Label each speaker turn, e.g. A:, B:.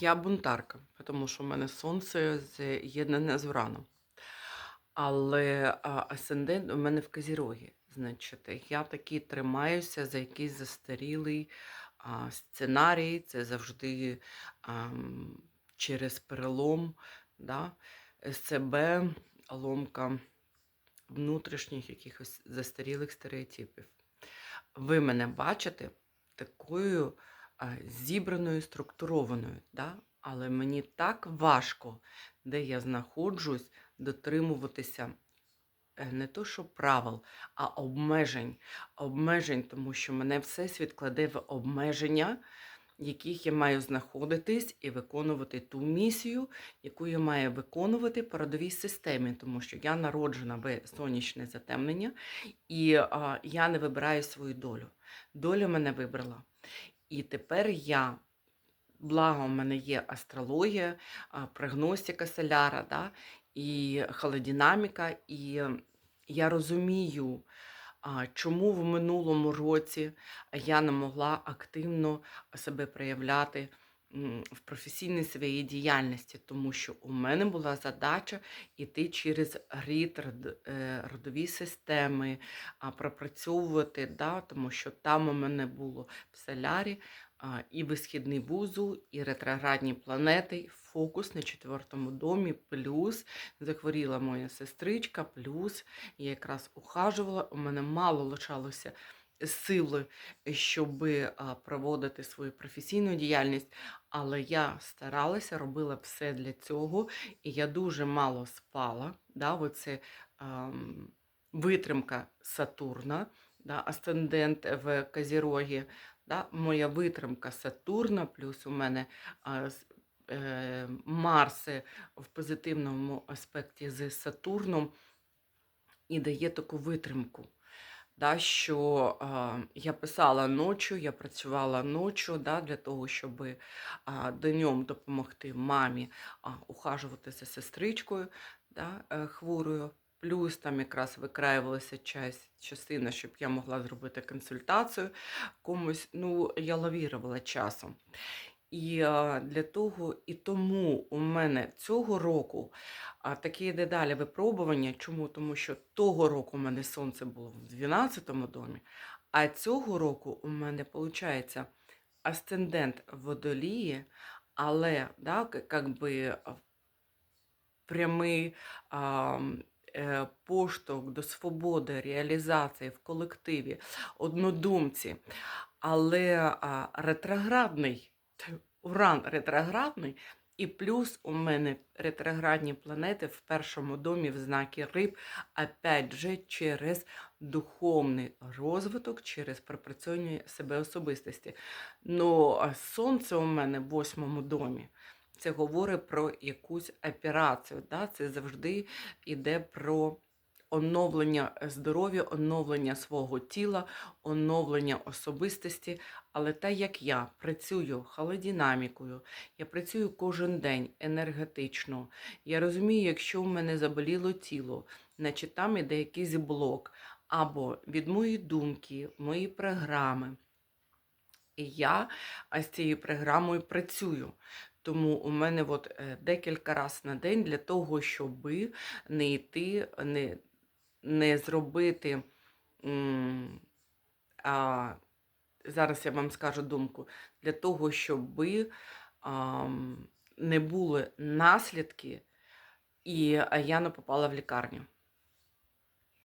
A: Я бунтарка, тому що в мене сонце з'єднане з Ураном. Але асцендент у мене в Козірогі. Значить, я таки тримаюся за якийсь застарілий а, сценарій. Це завжди а, через перелом, да? СЦБ, ломка внутрішніх якихось застарілих стереотипів. Ви мене бачите такою зібраною, структурованою, да? але мені так важко, де я знаходжусь, дотримуватися е, не то, що правил, а обмежень. Обмежень, тому що мене Всесвіт кладе в обмеження, яких я маю знаходитись і виконувати ту місію, яку я маю виконувати по родовій системі, тому що я народжена в сонячне затемнення, і а, я не вибираю свою долю. Доля мене вибрала. І тепер я, благо, в мене є астрологія, прогностика соляра, да, і холодинаміка, і я розумію, чому в минулому році я не могла активно себе проявляти в професійній своїй діяльності, тому що у мене була задача йти через рід е, родові системи, пропрацьовувати, да, тому що там у мене було в солярі і висхідний вузол, і ретроградні планети, фокус на четвертому домі, плюс захворіла моя сестричка, плюс я якраз ухажувала, у мене мало лишалося сили, щоб проводити свою професійну діяльність, але я старалася, робила все для цього, і я дуже мало спала. Да, оце, ем, витримка Сатурна, да, асцендент в Козірогі, да, моя витримка Сатурна, плюс у мене з- е, Марси в позитивному аспекті з Сатурном і дає таку витримку. Да, що а, я писала ночі, я працювала ночі да, для того, щоб а, днем допомогти мамі а, ухажувати за сестричкою да, е, хворою. Плюс там якраз викраювалася час, частина, щоб я могла зробити консультацію комусь. Ну, я лавірувала часом. І для того, і тому у мене цього року такі йде далі випробування. Чому? Тому що того року у мене сонце було в 12-му домі, а цього року у мене виходить асцендент водолії, але да, к- как би а, прямий а, е, поштовх до свободи, реалізації в колективі, однодумці, але а, ретроградний, уран ретроградний, і плюс у мене ретроградні планети в першому домі в знакі риб, опять же через духовний розвиток, через пропрацьовування себе особистості. Ну, сонце у мене в восьмому домі. Це говорить про якусь операцію. Да? Це завжди йде про оновлення здоров'я, оновлення свого тіла, оновлення особистості. Але так як я працюю холодинамікою, я працюю кожен день енергетично, я розумію, якщо в мене заболіло тіло, значить там іде якийсь блок або від моєї думки, мої програми. І я з цією програмою працюю. Тому у мене от е, декілька разів на день для того, щоб не йти, не, не зробити. А, зараз я вам скажу думку, для того, щоб не були наслідки, і я не попала в лікарню.